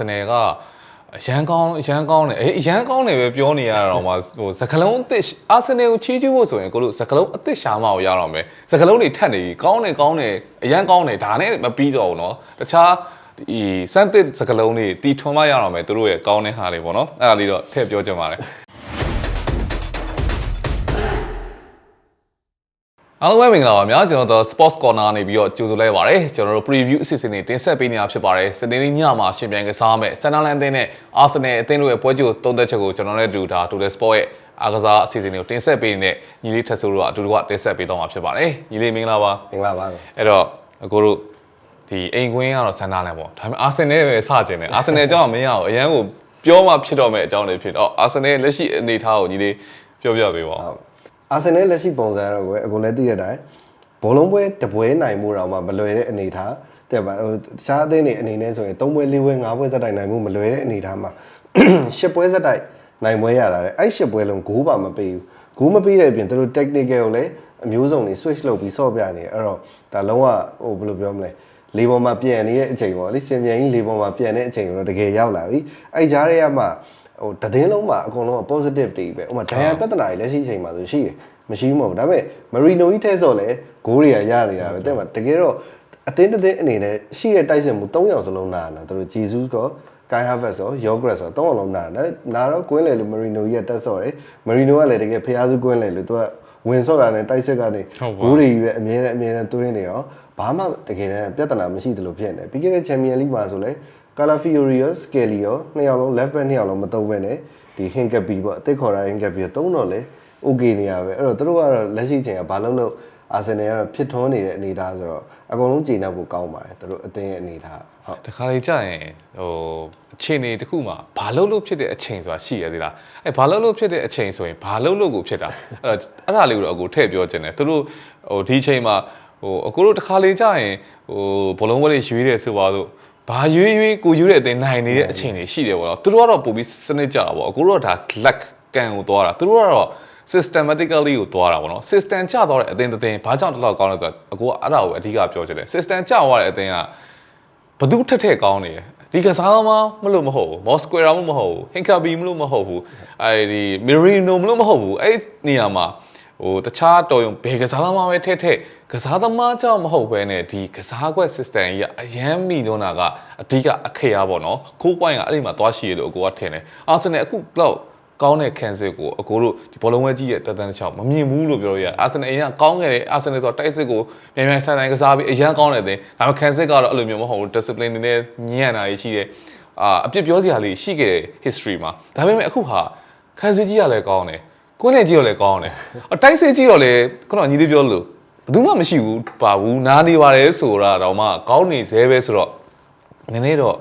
စနယ်ကအရန်ကောင်းအရန်ကောင်းတယ်အေးအရန်ကောင်းတယ်ပဲပြောနေရတော့မှဟိုစကလုံးအစ်စ်အာဆင်နယ်ကိုချီးကျူးဖို့ဆိုရင်ကိုလို့စကလုံးအစ်စ်ရှာမအောင်ရတော့မယ်စကလုံးတွေထက်နေပြီကောင်းတယ်ကောင်းတယ်အရန်ကောင်းတယ်ဒါနဲ့မပြီးတော့ဘူးเนาะတခြားဒီစမ်းသစ်စကလုံးတွေတီထွန်မရတော့မယ်သူတို့ရဲ့ကောင်းတဲ့ဟာတွေပေါ့နော်အဲ့ဒါလေးတော့ထည့်ပြောချင်ပါတယ် အားလုံးပဲမင်္ဂလာပါများကျွန်တော်တို့ Sports Corner နေပြီးတော့ကြိုဆိုလိုက်ပါရစေကျွန်တော်တို့ preview အစီအစဉ်တွေတင်ဆက်ပေးနေတာဖြစ်ပါတယ်စနေနေ့ညမှာရှင်ပြန်ကစားမယ်ဆန်နာလန်အသင်းနဲ့ Arsenal အသင်းတို့ရဲ့ပွဲကြိုသုံးသက်ချက်ကိုကျွန်တော်နဲ့အတူဒါ Total Sport ရဲ့အားကစားအစီအစဉ်တွေကိုတင်ဆက်ပေးနေတဲ့ညီလေးထက်ဆိုးတို့ကအတူတူကတင်ဆက်ပေးတော့မှာဖြစ်ပါတယ်ညီလေးမင်္ဂလာပါမင်္ဂလာပါအဲ့တော့အကိုတို့ဒီအိမ်ကွင်းကတော့ဆန်နာလန်ပေါ့ဒါပေမဲ့ Arsenal ပဲစကျင်တယ် Arsenal ကြောင့်မရအောင်အရန်ကိုပြောမှဖြစ်တော့မယ့်အကြောင်းတွေဖြစ်တော့ Arsenal လက်ရှိအနေအထားကိုညီလေးပြောပြပေးပါဦး အာဆင်နယ်လက်ရှိပုံစံတော့ကိုအကုန်လည်းသိတဲ့အတိုင်းဘောလုံးပွဲတပွဲနိုင်မှုတော့မှမလွယ်တဲ့အနေအထားတဲ့ပါဟိုတခြားအသင်းတွေအနေနဲ့ဆိုရင်၃ပွဲ၄ပွဲ၅ပွဲဇက်တိုက်နိုင်မှုမလွယ်တဲ့အနေအထားမှာ၈ပွဲဇက်တိုက်နိုင်ပွဲရတာလေအဲ့၈ပွဲလုံးဂိုးပါမပေးဘူးဂိုးမပေးတဲ့အပြင်သူတို့ technical ကိုလည်းအမျိုးစုံတွေ switch လုပ်ပြီးဆော့ပြနေအဲ့တော့ဒါလုံးဝဟိုဘယ်လိုပြောမလဲလေပေါ်မှာပြန်နေတဲ့အချိန်ပေါ့လေစင်ပြန်ကြီးလေပေါ်မှာပြန်တဲ့အချိန်တော့တကယ်ရောက်လာပြီအဲ့ကြားထဲကမှ ဟိုတည်င်းလုံးမှာအကုန်လုံးက positive တွေပဲဥပမာဒိုင်ယန်ပြဿနာတွေလက်ရှိချိန်မှာဆိုရှိတယ်မရှိဘူးမဟုတ်ဘူးဒါပေမဲ့ Marino ကြီးထဲဆိုလဲဂိုးတွေကရနေတာပဲတဲ့မှာတကယ်တော့အသင်းတစ်သင်းအနေနဲ့ရှိတဲ့တိုက်စစ်မှု၃ယောက်စလုံးနာတာသူတို့ Jesus ကော Kai Havertz ရော Yogres ရော၃ယောက်လုံးနာတယ်နာတော့ကွင်းလေလို့ Marino ကြီးကတက်ဆော့တယ် Marino ကလည်းတကယ်ဖျားစုကွင်းလေလို့သူကဝင်ဆော့တာနဲ့တိုက်စစ်ကနေဂိုးတွေကြီးပဲအမြဲတမ်းအမြဲတမ်းသွင်းနေရောဘာမှတကယ်တမ်းပြဿနာမရှိသလိုဖြစ်နေပြီးခဲ့တဲ့ Champion League မှာဆိုလဲ Calafiori ရော Skelly ရောနှစ်ယောက်လုံး left back နှစ်ယောက်လုံးမသုံးဘဲနဲ့ဒီ Hinkapi ပေါ့အသစ်ခေါ်တာ Hinkapi သုံးတော့လေ okay နေရပဲအဲ့တော့သူတို့ကတော့လက်ရှိချိန်ကဘာလို့လို့အာဆင်နယ်ကတော့ဖြစ်ထွန်းနေတဲ့အနေအထားဆိုတော့အကုန်လုံးချိန်နှောက်ဖို့ကောင်းပါတယ်သူတို့အသင်းရဲ့အနေအထားဟုတ်တခါလေကြာရင်ဟိုအခြေအနေတစ်ခုမှာဘာလို့လို့ဖြစ်တဲ့အချိန်ဆိုတာရှိရသေးလားအဲဘာလို့လို့ဖြစ်တဲ့အချိန်ဆိုရင်ဘာလို့လို့ကိုဖြစ်တာအဲ့တော့အဲ့ဒါလေးကိုတော့အကိုထည့်ပြောခြင်းတယ်သူတို့ဟိုဒီအချိန်မှာဟိုအကိုတို့တခါလေကြာရင်ဟိုဘလုံးဝဲလေးရွေးတယ်ဆိုပါတော့ ဘာရွေးရွေးကိုရွေးတဲ့အတင်းနိုင်နေတဲ့အချိန်တွေရှိတယ်ပေါ့နော်သူတို့ကတော့ပို့ပြီးစနစ်ကြတာပေါ့အကိုတို့ကဒါ luck ကန်ကိုသွားတာသူတို့ကတော့ systematically ကိုသွားတာပေါ့နော် system ကျသွားတဲ့အသင်းတစ်သင်းဘာကြောင့်တလောက်ကောင်းလဲဆိုတော့အကိုကအဲ့ဒါကိုအဓိကပြောချင်တယ် system ကျသွားတဲ့အသင်းကဘသူထက်ထက်ကောင်းနေတယ်ဒီကစားသမားမလို့မဟုတ်ဘူးမော်စကွေရာမလို့မဟုတ်ဘူးဟင်ကာဘီမလို့မဟုတ်ဘူးအဲဒီမီရီနိုမလို့မဟုတ်ဘူးအဲ့နေရာမှာဟိုတခြားတော်ရုံဘယ်ကစားသမားပဲထက်ထက် ကစားသမားကြောင့်မဟုတ်ဘဲနဲ့ဒီကစားကွက် system ကြီးကအရန်မိလို့နာကအဓိကအခရာပေါ့နော်ခိုးပွိုင်းကအဲ့ဒီမှာသွားရှိရလို့အကိုကထင်တယ်အာဆင်နယ်အခုတော့ကောင်းတဲ့ cancel ကိုအကိုတို့ဒီဘောလုံးဝဲကြီးရဲ့တက်တန်းတစ်ချောင်းမမြင်ဘူးလို့ပြောရရအာဆင်နယ်အရင်ကကောင်းခဲ့တယ်အာဆင်နယ်ဆိုတော့တိုက်စစ်ကိုမြန်မြန်ဆိုင်ဆိုင်ကစားပြီးအရင်ကောင်းတယ်တဲ့ဒါပေမဲ့ cancel ကတော့အဲ့လိုမျိုးမဟုတ်ဘူး discipline တွေနဲ့ညံ့တာရှိတယ်အာအပြစ်ပြောစရာလေးရှိခဲ့တဲ့ history မှာဒါပေမဲ့အခုဟာ cancel ကြီးကလည်းကောင်းတယ်ကိုယ်နဲ့ကြီးကလည်းကောင်းတယ်အတိုက်စစ်ကြီးကလည်းခုနကညီလေးပြောလို့ ဘယ်သူမှမရှိဘူးပါဘူးနားနေပါတယ်ဆိုတာတော့မှကောင်းနေသေးပဲဆိုတော့နည်းနည်းတော့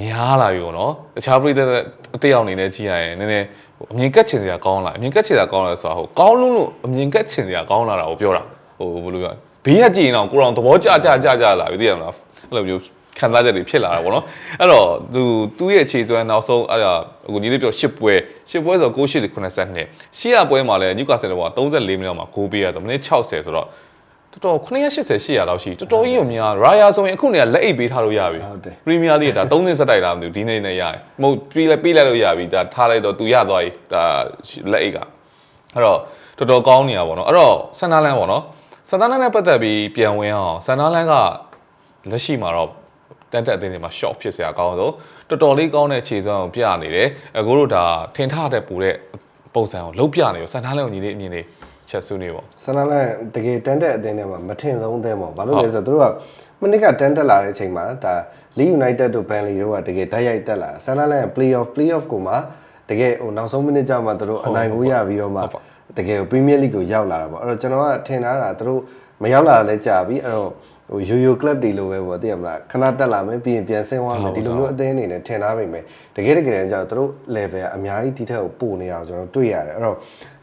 များလာပြီပေါ့နော်တခြားပြည်သက်အတစ်ယောက်အနေနဲ့ကြည့်ရရင်နည်းနည်းအမြင်ကက်ချင်စရာကောင်းလာအမြင်ကက်ချင်စရာကောင်းလာဆိုတာဟိုကောင်းလုံးလို့အမြင်ကက်ချင်စရာကောင်းလာတာကိုပြောတာဟိုဘယ်လိုပြောဘေးကကြည့်ရင်တော့ကိုရောင်သဘောကျကျကျကျလာပြီသိရမလားအဲ့လိုမျိုး ခံစားချက်တွေဖြစ်လာတာပေါ့နော်အဲ့တော့သူသူ့ရဲ့ခြေစွမ်းနောက်ဆုံးအဲ့ဒါဟိုညီလေးပြော10ပွဲ10ပွဲဆိုတော့6 8 82ရှေ့ရပွဲမှာလည်းညူကာဆယ်တော့34မိနစ်မှာဂိုးပေးရတော့မိနစ်60ဆိုတော့တော်တော်980 800လောက်ရှိတော်တော်ကြီးကိုများရာယာဆိုရင်အခုနေကလက်အိတ်ပေးထားလို့ရပြီဟုတ်တယ်ပရီးမီးယားလိဒါ3နှစ်စက်တိုက်လာမသိဘူးဒီနေ့နဲ့ရတယ်မဟုတ်ပြီးလိုက်ပြီးလိုက်လို့ရပြီဒါထားလိုက်တော့သူရသွားပြီဒါလက်အိတ်ကအဲ့တော့တော်တော်ကောင်းနေတာပေါ့နော်အဲ့တော့ဆန်နာလန်ပေါ့နော်ဆန်နာလန်နဲ့ပတ်သက်ပြီးပြန်ဝင်အောင်ဆန်နာလန်ကလက်ရှိမှာတော့ တန်တက်အသင်းတွေမှာ short ဖြစ်စရာကောင်းဆုံးတော်တော်လေးကောင်းတဲ့ခြေစွမ်းကိုပြနေတယ်အခုတို့ဒါထင်ထားတဲ့ပူတဲ့ပုံစံကိုလုံးပြနေရောဆန်နာလန်ကိုညီလေးအမြင်လေးချက်ဆွေးနေပေါ့ဆန္ဒလန်တကယ်တန်တဲ့အသင်းထဲမှာမထင်ဆုံးအသင်းပေါ့ဘာလို့လဲဆိုတော့သူတို့ကမနစ်ကတန်တက်လာတဲ့အချိန်မှာဒါ Leeds United တို့ Burnley တို့ကတကယ်တိုက်ရိုက်တက်လာဆန္ဒလန် playoff playoff ကိုမှတကယ်ဟိုနောက်ဆုံးမိနစ်ကျမှသူတို့အနိုင်ကိုရပြီးတော့မှတကယ် Premier League ကိုရောက်လာတာပေါ့အဲ့တော့ကျွန်တော်ကထင်ထားတာသူတို့မရောက်လာတာလည်းကြာပြီအဲ့တော့ ဟိုယိုယို club တွေလိုပဲပေါ့သိရမလားခဏတက်လာမယ်ပြီးရင်ပြန်ဆင်းသွားမယ်ဒီလိုမျိုးအသင်းအနေနဲ့ထင်ထားပေမဲ့တကယ်တကယ်တမ်းကျတော့သူတို့ level ကအများကြီးဒီထက်ကိုပိုနေတာကိုကျွန်တော်တွေ့ရတယ်အဲ့တော့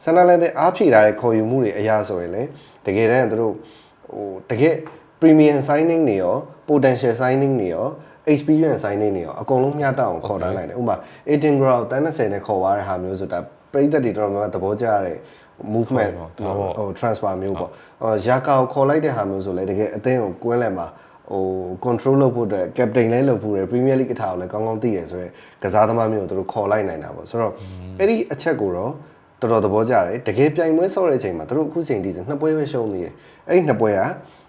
ဆန္ဒလန်တဲ့အားဖြည့်ထားတဲ့ခေါ်ယူမှုတွေအရာဆိုရင်လေတကယ်တမ်းသူတို့ဟိုတကယ် premium signing တွေရော potential signing တွေရော experience signing တွေရောအကုန်လုံးမျှတအောင်ခေါ်တန်းနိုင်တယ်ဥပမာ 18 ground တန်း30နဲ့ခေါ်သွားတဲ့ဟာမျိုးဆိုတာပရိသတ်တွေတော်တော်များများသဘောကျရတဲ့ movement ဒါပေါ့ဟို transfer မျိုးပေါ့ဟိုရာကာကိုခေါ်လိုက်တဲ့ဟာမျိုးဆိုလဲတကယ်အသင်းကိုကွင်းလည်မှာဟို control လုပ်ဖို့အတွက် captain လည်းလုပ်ဖို့ရယ် Premier League အထားကိုလည်းကောင်းကောင်းသိရယ်ဆိုတော့ကစားသမားမျိုးကိုသူတို့ခေါ်လိုက်နိုင်တာပေါ့ဆိုတော့အဲ့ဒီအချက်ကိုတော့တော်တော်သဘောကျတယ်တကယ်ပြိုင်ပွဲဆော့တဲ့အချိန်မှာသူတို့အခုချိန်ထိဆိုနှစ်ပွဲပဲရှုံးနေတယ်အဲ့ဒီနှစ်ပွဲက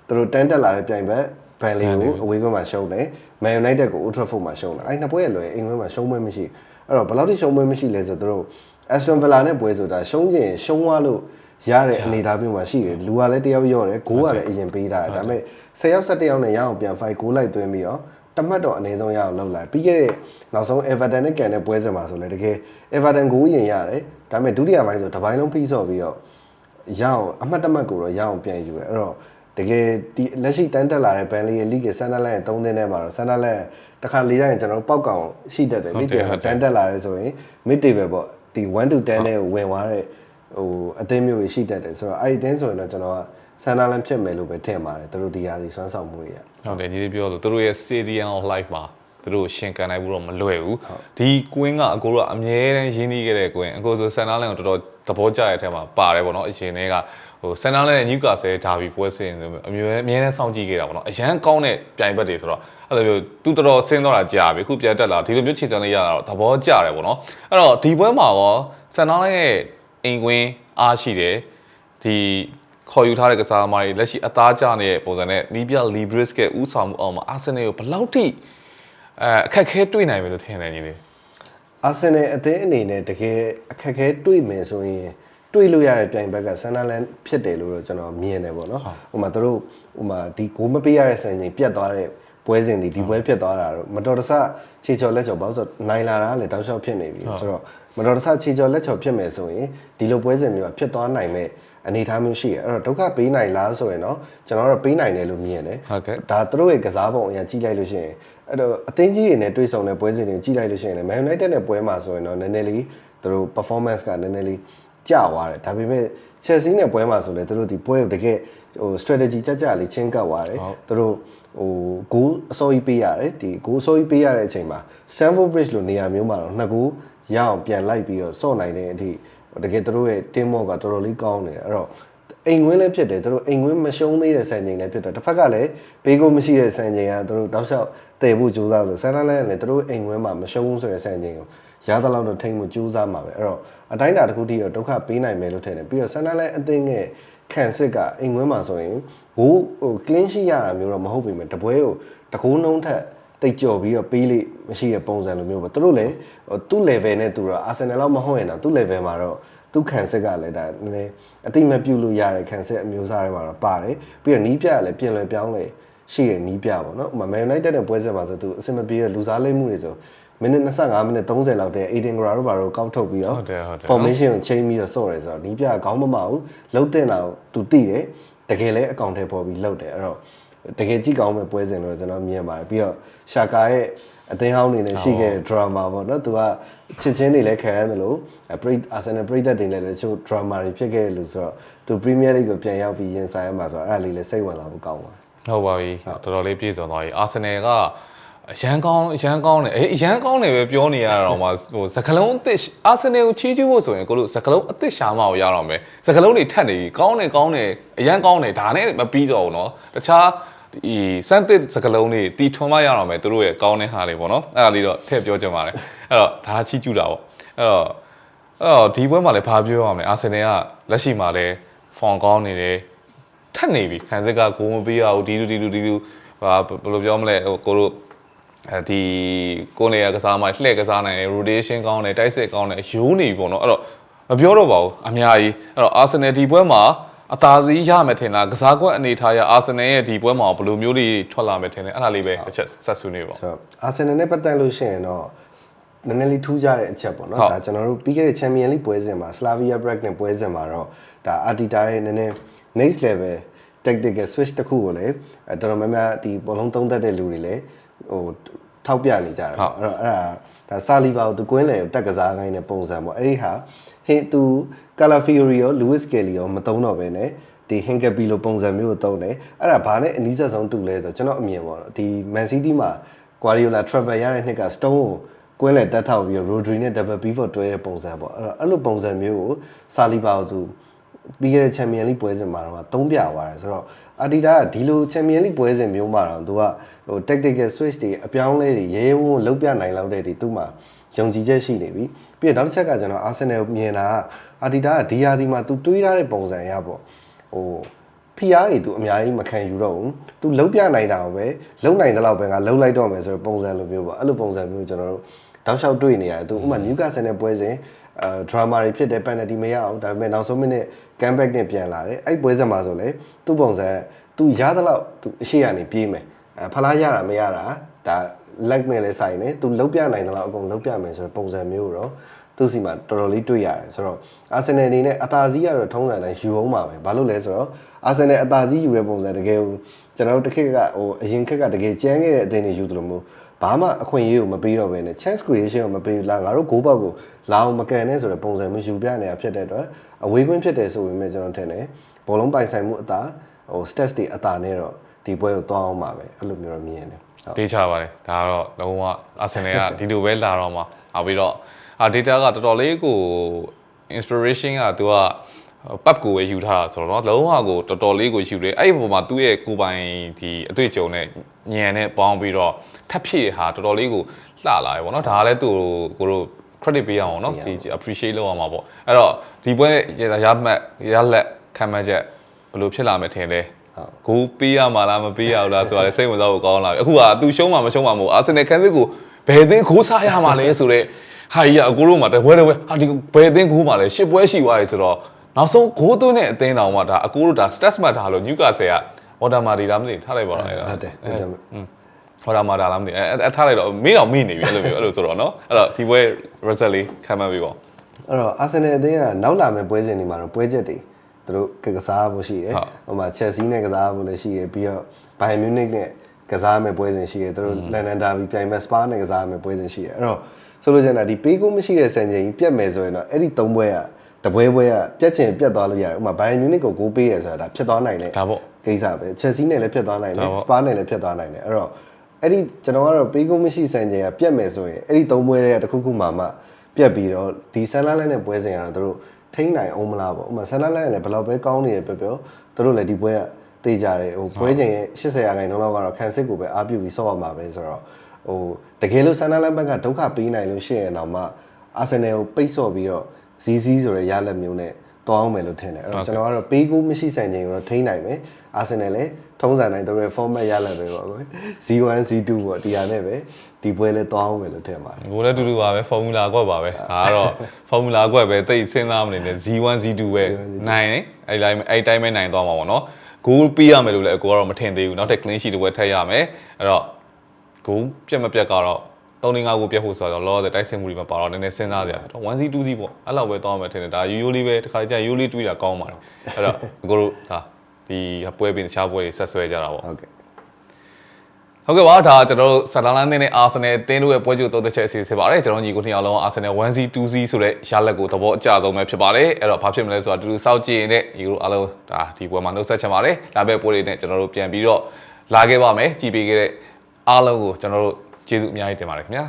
သူတို့တန်းတက်လာတဲ့ပြိုင်ဘက်ဘန်လီကိုအဝေးဘက်မှာရှုံးတယ် Man United ကို Old Trafford မှာရှုံးတယ်အဲ့ဒီနှစ်ပွဲရလွယ်အိမ်ဘက်မှာရှုံးပွဲမရှိအဲ့တော့ဘယ်လောက်ထိရှုံးပွဲမရှိလဲဆိုတော့သူတို့ Aston Villa နဲ့ပွဲဆိုတာရှုံးခြင်းရှုံးသွားလို့ရတဲ့အနေအထားမျိုးမှာရှိတယ်လူကလည်းတယောက်ရော့တယ်ဂိုးကလည်းအရင်ပေးတာတယ်ဒါပေမဲ့10ယောက်17ယောက်နဲ့ရအောင်ပြန် fight ဂိုးလိုက်သွင်းပြီးတော့တမတ်တော့အနေဆုံးရအောင်လုပ်လိုက်ပြီးခဲ့တဲ့နောက်ဆုံး Everton နဲ့ကန်တဲ့ပွဲစဉ်မှာဆိုလည်းတကယ် Everton ဂိုးရင်ရတယ်ဒါပေမဲ့ဒုတိယပိုင်းဆိုတစ်ပိုင်းလုံးပြီးဆော့ပြီးတော့ရအောင်အမှတ်တမတ်ကိုတော့ရအောင်ပြန်ယူရအဲ့တော့တကယ်ဒီလက်ရှိတန်းတက်လာတဲ့ဘန်လီရဲ့ league ဆန်ဒါလန်ရဲ့3တင်းထဲမှာတော့ဆန်ဒါလန်တခါလေးတိုင်းကျွန်တော်တို့ပောက်ကောင်ရှိတတ်တယ် mid table တန်းတက်လာတယ်ဆိုရင် mid table ပေါ့ ဒီ1 to 10နဲ့ဝင်သွားတဲ့ဟိုအသင်းမျိုးတွေရှိတတ်တယ်ဆိုတော့အဲ့ဒီအသင်းဆိုရင်တော့ကျွန်တော်ကဆန်ဒါလန်ဖြစ်မယ်လို့ပဲထင်ပါတယ်သူတို့ဒီဟာဒီစွမ်းဆောင်မှုတွေကဟုတ်တယ်ညီလေးပြောလို့သူတို့ရဲ့ stadium of life မှာသူတို့ရှင်ကန်နိုင်ဘူးတော့မလွယ်ဘူးဒီကွင်းကအကိုတို့ကအမြဲတမ်းရင်းနှီးခဲ့တဲ့ကွင်းအကိုဆိုဆန်နာလန်ကိုတော်တော်သဘောကျတဲ့အထက်မှာပါတယ်ပေါ့နော်အရှင်တွေကဟိုဆန်နာလန်နဲ့နျူကာဆယ်ဒါဘီပွဲစဉ်ဆိုအမြဲအမြဲတမ်းစောင့်ကြည့်ခဲ့တာပေါ့နော်အရန်ကောင်းတဲ့ပြိုင်ဘက်တွေဆိုတော့ အဲ့လိုမျိုးသူတော်တော်ဆင်းတော့တာကြာပြီအခုပြန်တက်လာဒီလိုမျိုးခြေစံလေးရတာတော့သဘောကျတယ်ပေါ့နော်အဲ့တော့ဒီပွဲမှာရောဆန်နာလန်ရဲ့အိမ်ကွင်းအားရှိတယ်ဒီခေါ်ယူထားတဲ့ကစားသမားတွေလက်ရှိအသားကျနေတဲ့ပုံစံနဲ့နီးပြလီဘရစ်ကဥဆောင်မှုအောင်မှာအာဆင်နယ်ကိုဘယ်လောက်ထိအဲအခက်ခဲတွေ့နိုင်မယ်လို့ထင်တယ်ညီလေးအာဆင်နယ်အသင်းအနေနဲ့တကယ်အခက်အခဲတွေ့မယ်ဆိုရင်တွေ့လို့ရတဲ့ပြိုင်ဘက်ကဆန်နာလန်ဖြစ်တယ်လို့တော့ကျွန်တော်မြင်တယ်ပေါ့နော်ဟိုမှာသူတို့ဟိုမှာဒီဂိုးမပေးရတဲ့စံချိန်ပြတ်သွားတဲ့ ပွဲစဉ်ဒီဒီပွဲပြတ်သွားတာတော့မတော်တဆခြေချော်လက်ချော်ဘာလို့ဆိုတော့နိုင်လာတာကလည်းတောက်လျှောက်ဖြစ်နေပြီဆိုတော့မတော်တဆခြေချော်လက်ချော်ဖြစ်မယ်ဆိုရင်ဒီလိုပွဲစဉ်မျိုးကဖြစ်သွားနိုင်မဲ့အနေအထားမျိုးရှိရအဲ့တော့ဒုက္ခပေးနိုင်လားဆိုရင်တော့ကျွန်တော်တို့ပေးနိုင်တယ်လို့မြင်တယ်ဟုတ်ကဲ့ဒါသူတို့ရဲ့ကစားပုံအရင်ကြည့်လိုက်လို့ရှိရင်အဲ့တော့အသင်းကြီးတွေနဲ့တွေ့ဆုံတဲ့ပွဲစဉ်တွေကြည့်လိုက်လို့ရှိရင်လည်း Man United နဲ့ပွဲမှာဆိုရင်တော့နည်းနည်းလေးသူတို့ performance ကနည်းနည်းလေးကျသွားတယ်ဒါပေမဲ့ Chelsea နဲ့ပွဲမှာဆိုလည်းသူတို့ဒီပွဲကိုတကယ်ဟို strategy ကြကြလေးချင်းကပ်သွားတယ်သူတို့ ဟိုဂိုးအစိုးရပေးရတယ်ဒီဂိုးအစိုးရပေးရတဲ့အချိန်မှာ Stamford Bridge လိုနေရာမျိုးမှာတော့နှစ်ဂိုးရအောင်ပြန်လိုက်ပြီးတော့စော့နိုင်တဲ့အထိတကယ်သူတို့ရဲ့ team work ကတော်တော်လေးကောင်းနေတယ်အဲ့တော့အိမ်ဝင်းလည်းဖြစ်တယ်သူတို့အိမ်ဝင်းမရှုံးသေးတဲ့စံချိန်လည်းဖြစ်တယ်တစ်ဖက်ကလည်းဘေးကိုမရှိတဲ့စံချိန်ကသူတို့တောက်လျှောက်တည်ဖို့ကြိုးစားလို့ဆန်လာလည်းလည်းသူတို့အိမ်ဝင်းမှာမရှုံးဘူးဆိုတဲ့စံချိန်ကိုရသလောက်တော့ထိမ့်မှုကြိုးစားမှာပဲအဲ့တော့အတိုင်းအတာတစ်ခုတည်းတော့ဒုက္ခပေးနိုင်မယ်လို့ထင်တယ်ပြီးတော့ဆန်လာလည်းအသင်းရဲ့ ခံစစ်ကအိမ်ဝင်းမှာဆိုရင်ဘိုးဟို clean sheet ရတာမျိုးတော့မဟုတ်ပေမဲ့တပွဲကိုတကူးနှုံးထက်တိတ်ကြော်ပြီးတော့ပေးလိမရှိတဲ့ပုံစံလိုမျိုးပေါ့သူတို့လည်းဟိုသူ့ level နဲ့သူတော့အာဆင်နယ်လောက်မဟုတ်ရင်တော့သူ့ level မှာတော့သူခံစစ်ကလည်းဒါနည်းနည်းအတိမတ်ပြုတ်လို့ရတဲ့ခံစစ်အမျိုးအစားတွေမှာတော့ပါတယ်ပြီးတော့နီးပြကလည်းပြင်လွယ်ပြောင်းလဲရှိရနီးပြပေါ့နော်ဥပမာ Man United နဲ့ပွဲစဉ်မှာဆိုသူအဆင်မပြေတဲ့လူစားလိမ့်မှုတွေဆို မိနစ်25မိနစ်30လောက်တည်း80 gra တို့ဘာတို့ကောက်ထုတ်ပြီးတော့ဟုတ်တယ်ဟုတ်တယ် formation ကိုချိန်ပြီးတော့စော့ရဲဆိုတော့နီးပြကခေါင်းမမဘူးလှုပ်တဲ့အောင်သူတိတယ်တကယ်လည်းအကောင့်ထဲပေါ်ပြီးလှုပ်တယ်အဲ့တော့တကယ်ကြည့်ကောင်းမဲ့ပွဲစဉ်လို့ကျွန်တော်မြင်ပါတယ်ပြီးတော့ရှာကာရဲ့အသင်းဟောင်းနေနဲ့ရှိခဲ့တဲ့ drama ပေါ့နော်သူကချစ်ချင်းတွေလည်းခံရတယ်လို့ပရိအာဆင်နယ်ပရိသတ်တွေလည်းလည်းချို့ drama တွေဖြစ်ခဲ့တယ်လို့ဆိုတော့သူ Premier League ကိုပြန်ရောက်ပြီးရင်ဆိုင်ရမှာဆိုတော့အဲ့ဒါလေးလည်းစိတ်ဝင်လာဖို့ကောင်းပါတယ်ဟုတ်ပါပြီတော်တော်လေးပြည့်စုံသွားပြီအာဆင်နယ်က အရန်ကောင်းအရန်ကောင်းတယ်အေးအရန်ကောင်းတယ်ပဲပြောနေရတာတော့မှဟိုစကလုံးအသစ်အာဆင်နယ်ကိုချီးကျူးဖို့ဆိုရင်ကိုလို့စကလုံးအသစ်ရှာမအောင်ရတော့မယ်စကလုံးတွေထက်နေပြီကောင်းတယ်ကောင်းတယ်အရန်ကောင်းတယ်ဒါနဲ့မပြီးတော့ဘူးเนาะတခြားဒီစမ်းသစ်စကလုံးတွေတီထွန်မရတော့မယ်သူတို့ရဲ့ကောင်းတဲ့ဟာတွေပေါ့နော်အဲ့ဒါလေးတော့ထည့်ပြောချင်ပါတယ်အဲ့တော့ဒါချီးကျူးတာပေါ့အဲ့တော့အဲ့တော့ဒီပွဲမှာလည်းဘာပြောရမလဲအာဆင်နယ်ကလက်ရှိမှာလည်းဖောင်ကောင်းနေတယ် ထက်နေပြီခံစစ်ကကိုမပေးရဘူးဒီလူဒီလူဒီလူဟာဘယ်လိုပြောမလဲဟိုကိုတို့ အဲဒီကိုနေရကစားမှလှည့်ကစားနိုင်တယ် rotation ကောင်းတယ်တိုက်စစ်ကောင်းတယ်ရိုးနေပြီပေါ့နော်အဲ့တော့မပြောတော့ပါဘူးအများကြီးအဲ့တော့ Arsenal ဒီပွဲမှာအသာစီးရမယ်ထင်တာကစားကွက်အနေထားရ Arsenal ရဲ့ဒီပွဲမှာဘယ်လိုမျိုးတွေထွက်လာမယ်ထင်တယ်အဲ့ဒါလေးပဲတစ်ချက်ဆက်ဆွေးနွေးပါဆိုတော့အာဆင်နယ်နဲ့ပတ်သက်လို့ရှိရင်တော့နည်းနည်းလေးထူးခြားတဲ့အချက်ပေါ့နော်ဟုတ်ဒါကျွန်တော်တို့ပြီးခဲ့တဲ့ Champion League ပွဲစဉ်မှာ Slavia Prague နဲ့ပွဲစဉ်မှာတော့ဒါ Arteta ရဲ့နည်းနည်း next level tactical switch တစ်ခုကိုလည်းအဲတော်တော်များများဒီဘောလုံးသုံးသက်တဲ့လူတွေလည်း ဟိုထောက်ပြနေကြတယ်ပေါ့အဲ့တော့အဲ့ဒါဒါဆာလီဘာကိုသူကွင်းလေတက်ကစားခိုင်းတဲ့ပုံစံပေါ့အဲ့ဒီဟာဟင်းသူကာလာဖီယိုရီရောလူးဝစ်ကယ်လီရောမတုံးတော့ဘဲနဲ့ဒီဟင်ကပီလိုပုံစံမျိုးကိုတုံးတယ်အဲ့ဒါဘာနဲ့အနည်းဆက်ဆုံးတူလဲဆိုတော့ကျွန်တော်အမြင်ပေါ့နော်ဒီ Man City မှာ Guardiola travel ရတဲ့နှစ်က Stone ကိုကွဲလဲတက်ထောက်ပြီးတော့ Rodri နဲ့ double pivot တွဲတဲ့ပုံစံပေါ့အဲ့တော့အဲ့လိုပုံစံမျိုးကိုဆာလီဘာကိုသူ ပြီးခဲ့တဲ့ Champion League ပွဲစဉ်မှာတော့သုံးပြသွားတယ်ဆိုတော့ Adidas ကဒီလို Champion League ပွဲစဉ်မျိုးမှာတော့သူကဟို tactical switch တွေအပြောင်းလဲတွေရဲရဲဝံ့ဝံ့လုပ်ပြနိုင်လောက်တဲ့ဒီသူ့မှာယုံကြည်ချက်ရှိနေပြီပြီးတော့နောက်တစ်ချက်ကကျွန်တော် Arsenal မြင်တာက Adidas ကဒီဟာဒီမှာသူတွေးထားတဲ့ပုံစံရပေါ့ဟို PR တွေသူအများကြီးမခံယူတော့ဘူး။ तू လုံးပြနိုင်တာပဲလုံနိုင်တဲ့လောက်ပဲငါလုံလိုက်တော့မယ်ဆိုတော့ပုံစံလိုမျိုးပေါ့အဲ့လိုပုံစံမျိုးကျွန်တော်တို့တောက်လျှောက်တွေ့နေရတယ်။ तू ဥပမာ Newcastle နဲ့ပွဲစဉ် အဲဒရာမာတွေဖြစ်တယ်ပန်နတီမရအောင်ဒါပေမဲ့နောက်ဆုံးမိနစ် comeback နဲ့ပြန်လာတယ်အဲ့ပွဲစဉ်မှာဆိုလေသူ့ပုံစံသူရသလောက်သူအရှိရနေပြေးမယ်အဲဖလားရတာမရတာဒါ lag နဲ့လည်းဆိုင်တယ်သူလုံးပြနိုင်သလောက်အကုန်လုံးပြမယ်ဆိုတော့ပုံစံမျိုးတော့သူစီမှာတော်တော်လေးတွေ့ရတယ်ဆိုတော့အာဆင်နယ်အနေနဲ့အသာစီးရတော့ထုံးစံတိုင်းယူအောင်ပါပဲဘာလို့လဲဆိုတော့အာဆင်နယ်အသာစီးယူတဲ့ပုံစံတကယ်ကျွန်တော်တို့တစ်ခက်ကဟိုအရင်ခက်ကတကယ်ကြမ်းခဲ့တဲ့အသင်းတွေယူသလိုမျိုး ဘာမှအခွင့်အရေးကိုမပေးတော့ဘဲနဲ့ chance creation ကိုမပေးဘူးလားငါတို့ဂိုးပေါက်ကိုလာအောင်မကန်နဲ့ဆိုတဲ့ပုံစံမျိုးယူပြနေတာဖြစ်တဲ့အတွက်အဝေးကွင်းဖြစ်တယ်ဆိုပေမဲ့ကျွန်တော်ထင်တယ်ဘောလုံးပိုင်ဆိုင်မှုအသာဟို stats တွေအသာနဲ့တော့ဒီပွဲကိုသွားအောင်ပါပဲအဲ့လိုမျိုးတော့မြင်တယ်ဟုတ်တေးချပါတယ်ဒါကတော့လုံးဝအာဆင်နယ်ကဒီလိုပဲလာတော့မှာနောက်ပြီးတော့အာ data ကတော်တော်လေးကို inspiration ကသူက ပတ်ကိုပဲယူထားတာဆိုတော့လုံးဝကိုတော်တော်လေးကိုယူတယ်အဲ့ဒီပုံမှာသူ့ရဲ့ကိုယ်ပိုင်ဒီအတွေ့အကြုံနဲ့ညံနဲ့ပေါင်းပြီးတော့ထပ်ဖြည့်ဟာတော်တော်လေးကိုလှလာတယ်ပေါ့နော်ဒါကလည်းသူကိုတို့ credit ပေးရအောင်နော်ဒီ appreciate လုပ်အောင်ပါပေါ့အဲ့တော့ဒီပွဲရမှတ်ရလက်ခံမှတ်ချက်ဘယ်လိုဖြစ်လာမယ်ထင်လဲကိုပေးရမှာလားမပေးရဘူးလားဆိုတာလည်းစိတ်ဝင်စားဖို့ကောင်းလာပြီအခုကသူရှုံးမှာမရှုံးမှာမဟုတ်အာဆင်နယ်ခန်းစစ်ကိုဘယ်အသင်းခိုးစားရမှာလဲဆိုတော့ဟာကြီးကအကိုတို့မှာတပွဲတပွဲဟာဒီဘယ်အသင်းခိုးမှာလဲရှစ်ပွဲရှိသွားပြီဆိုတော့ နောက်ဆုံးဂိုးသွင်းတဲ့အသင်းတောင်မှဒါအကိုတို့ဒါ stats မှတ်ထားလို့ Newcastle က order မှာဒီလားမသိထားလိုက်ပါတော့အဲ့ဒါဟုတ်တယ်ဟုတ်တယ်ဟောတာမှာဒါလားမသိအဲ့အဲ့ထားလိုက်တော့မေးတော့မေးနေပြီအဲ့လိုမျိုးအဲ့လိုဆိုတော့နော်အဲ့တော့ဒီပွဲ result လေးခံမှန်းပြီပေါ့အဲ့တော့အာဆင်နယ်အသင်းကနောက်လာမယ့်ပွဲစဉ်တွေမှာတော့ပွဲချက်တွေသူတို့ကကစားဖို့ရှိတယ်ဟုတ်ဟိုမှာချက်စီနဲ့ကစားဖို့လည်းရှိတယ်ပြီးတော့ဘိုင်မြူနစ်နဲ့ကစားမယ့်ပွဲစဉ်ရှိတယ်သူတို့လန်ဒန်ဒါဘီပြိုင်မဲ့စပါနဲ့ကစားမယ့်ပွဲစဉ်ရှိတယ်အဲ့တော့ဆိုလိုချင်တာဒီပေးကုန်းမရှိတဲ့စံချိန်ကြီးပြတ်မယ်ဆိုရင်တော့အဲ့ဒီ၃ပွဲက တပွဲပွဲကပြတ်ချင်ပြတ်သွားလို့ရတယ်ဥပမာဘိုင်မြူနစ်ကိုဂိုးပေးတယ်ဆိုတာဒါဖြစ်သွားနိုင်တယ်ဒါပေါ့ကိစ္စပဲချက်စီနဲ့လည်းဖြစ်သွားနိုင်တယ်ဒါပေါ့စပါနဲ့လည်းဖြစ်သွားနိုင်တယ်အဲ့တော့အဲ့ဒီကျွန်တော်ကတော့ပေးကုန်းမရှိစံချိန်ကပြတ်မယ်ဆိုရင်အဲ့ဒီ၃ပွဲတွေကတစ်ခုခုမှမှပြတ်ပြီးတော့ဒီဆန်လာလန်နဲ့ပွဲစဉ်ကတော့သူတို့ထိန်းနိုင်အောင်မလားပေါ့ဥပမာဆန်လာလန်ကလည်းဘယ်လောက်ပဲကောင်းနေတယ်ပြောပြောသူတို့လည်းဒီပွဲကတေးကြတယ်ဟိုပွဲစဉ်ရဲ့80ရာခိုင်နှုန်းလောက်ကတော့ခံစစ်ကိုပဲအားပြုပြီးဆော့ရမှာပဲဆိုတော့ဟိုတကယ်လို့ဆန်လာလန်ဘက်ကဒုက္ခပေးနိုင်လို့ရှိရင်တော့မှအာဆင်နယ်ကိုပိတ်ဆော့ပြီးတော့ ဇီးဇီးဆိုတဲ့ရလက်မျိုးနဲ့တောင်းမယ်လို့ထင်တယ်အဲ့တော့ကျွန်တော်ကတော့ပေးကူးမရှိဆိုင်ချိန်ကိုတော့ထိန်းနိုင်မယ်အာဆင်နယ်လည်းထုံးစံတိုင်းသူတို့ရဲ့ format ရလက်ပဲပေါ့ကွယ် Z1 Z2 ပေါ့ဒီဟာနဲ့ပဲဒီပွဲလဲတောင်းမယ်လို့ထင်ပါတယ်ကိုလည်းတူတူပါပဲ formula ကွက်ပါပဲဒါကတော့ formula ကွက်ပဲတိတ်စဉ်းစားမနေနဲ့ Z1 Z2 ပဲနိုင်တယ်အဲ့တိုင်းအဲ့တိုင်းပဲနိုင်သွားမှာပေါ့နော်ဂိုးပေးရမယ်လို့လည်းအကိုကတော့မထင်သေးဘူးနောက်ထပ် clean sheet တစ်ပွဲထပ်ရမယ်အဲ့တော့ဂိုးပြတ်မပြတ်ကတော့ 3 5ကိုပြတ်ဖို့ဆိုတော့လောတဲ့တိုက်စစ်မှုတွေမှာပါတော့နည်းနည်းစဉ်းစားစရာတော့ 1C 2C ပေါ့အဲ့လောက်ပဲတောင်းမှထင်တယ်ဒါရိုးရိုးလေးပဲတစ်ခါကြာရိုးလေးတွေးတာကောင်းပါတယ်အဲ့တော့အကိုတို့ဒါဒီပွဲပြီးတခြားပွဲတွေဆက်ဆွဲကြတာပေါ့ဟုတ်ကဲ့ဟုတ်ကဲ့ပါဒါကျွန်တော်တို့ဆန်လာလန်တင်းနဲ့အာဆင်နယ်တင်းတို့ရဲ့ပွဲကြိုသုံးသက်ချက်အစီအစဉ်ပါတယ်ကျွန်တော်ညီကိုနှစ်ယောက်လုံးအာဆင်နယ် 1C 2C ဆိုတဲ့ရလက်ကိုသဘောအကျဆုံးပဲဖြစ်ပါတယ်အဲ့တော့ဘာဖြစ်မလဲဆိုတာတူတူစောင့်ကြည့်နေတဲ့ညီတို့အားလုံးဒါဒီပွဲမှာနှုတ်ဆက်ချင်ပါတယ်လာမယ့်ပွဲတွေနဲ့ကျွန်တော်တို့ပြန်ပြီးတော့လာခဲ့ပါမယ်ကြည်ပေးခဲ့တဲ့အားလုံးကိုကျွန်တော်တို့ ကျေးဇူးအများကြီးတင်ပါတယ်ခင်ဗျာ